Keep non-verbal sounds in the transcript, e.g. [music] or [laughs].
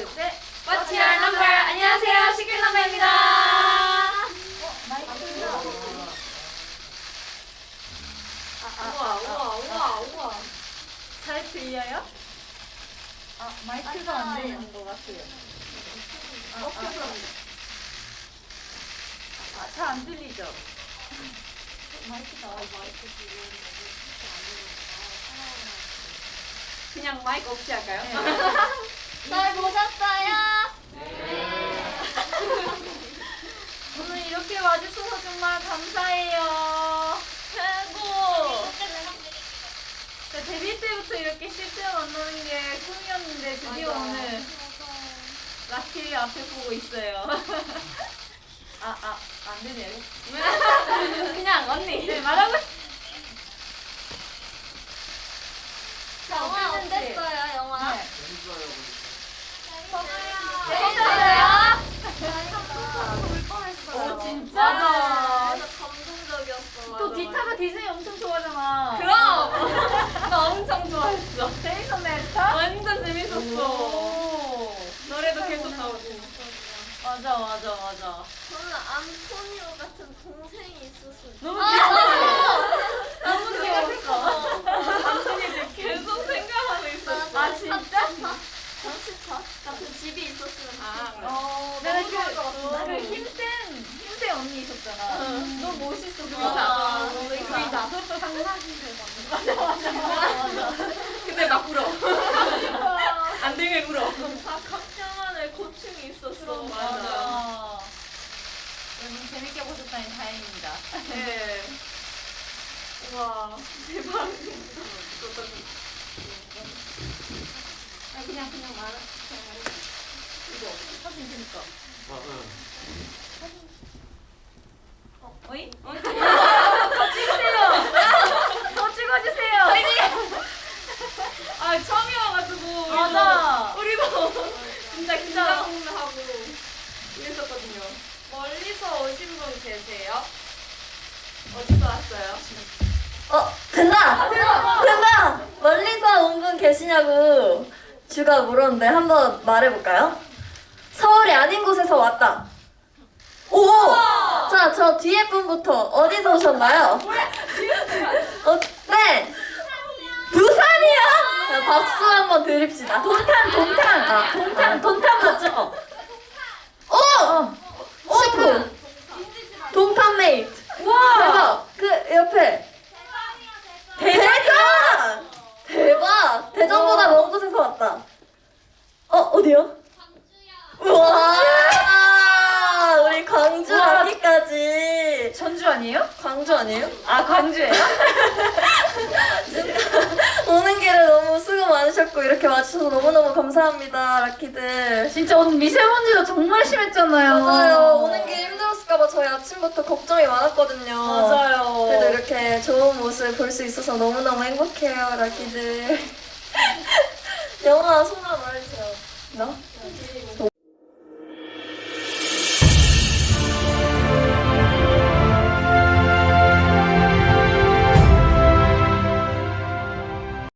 둘, 셋. What's your 안녕하세요. 시크릿 넘버입니다. 어, 잘 들려요? 아, 마이크가 안 되는 것 같아요. 아, 어, 아, 아, 아, 잘안 들리죠? 마이크가 마이크 지금 그냥 마이크 없이 할까요? 잘 보셨어요? 오늘 이렇게 와주셔서 정말 감사해요. 최고. 네, 데뷔 때부터 이렇게 실제로 만나는 게 꿈이었는데 드디어 맞아. 오늘 라키 앞에 보고 있어요. [laughs] 아, 아, 안 되네요. 그냥 언니. 네, 말하고 싶- 영화 어땠는지. 어땠어요, 영화? 네. 재밌어요? 오, 진짜? 맞아. 그래서 감동적이었어. 또 디타가 디즈니 엄청 좋아하잖아. 그럼! [laughs] 나 엄청 좋아했어. 재밌었네, 디타? 완전 재밌었어. 오. 노래도 계속 나오고. 맞아, 맞아, 맞아. 저는 안토니오 같은 동생이 있었으면 너무 아, 너무 [laughs] 귀여웠어. 안토니오 계속 생각하고 있었어. 아, 진짜? 정치파 같은 집이 있었으면 좋겠어. 어, 내가 그, 그 힘센, 힘센 언니 있었잖아. 너무 멋있어. 그 맞아. 의사. 의사. 맞아, 맞아, 맞아. 근데 막 울어. 아, 안 되면 울어. 다 각자만의 고충이 있었어. 맞아. 여러분 재밌게 보셨다니 다행입니다. 네. 와 대박. 아, 그냥, 그냥 말해. 그냥 말해. 이거, 사진 재밌어. 어, 어이? [laughs] 더 찍으세요! 더 찍어주세요! 아 처음이어가지고 맞아. 우리도 진짜 긴장하고 [laughs] 이랬었거든요. 멀리서 오신 분 계세요? 어디서 왔어요? 어, 된다! 된다! 멀리서 온 분 계시냐고 주가 물었는데 한번 말해볼까요? 서울이 아닌 곳에서 왔다. 오! 자, 저 뒤에 분부터 어디서 오셨나요? 어, 네! 부산이요! 자, 박수 한번 드립시다. 동탄, 동탄! 아, 동탄, 동탄 맞죠? 오! 오프! 동탄 메이트. 와! 대박! 그 옆에. 대박! 대박! 대전보다 먼 곳에서 왔다. 어, 어디요? 우와! 우리 광주 우와. 여기까지. 전주 아니에요? 광주 아니에요? 아, 광주예요? [laughs] [laughs] 많으셨고 이렇게 와주셔서 너무너무 감사합니다, 라키들. 진짜 오늘 미세먼지가 정말 심했잖아요. 맞아요. 오는 길 힘들었을까봐 저희 아침부터 걱정이 많았거든요. 맞아요. 그래도 이렇게 좋은 모습 볼 수 있어서 너무너무 행복해요, 라키들. [laughs] 영아, 소감 말해주세요. 나? 오.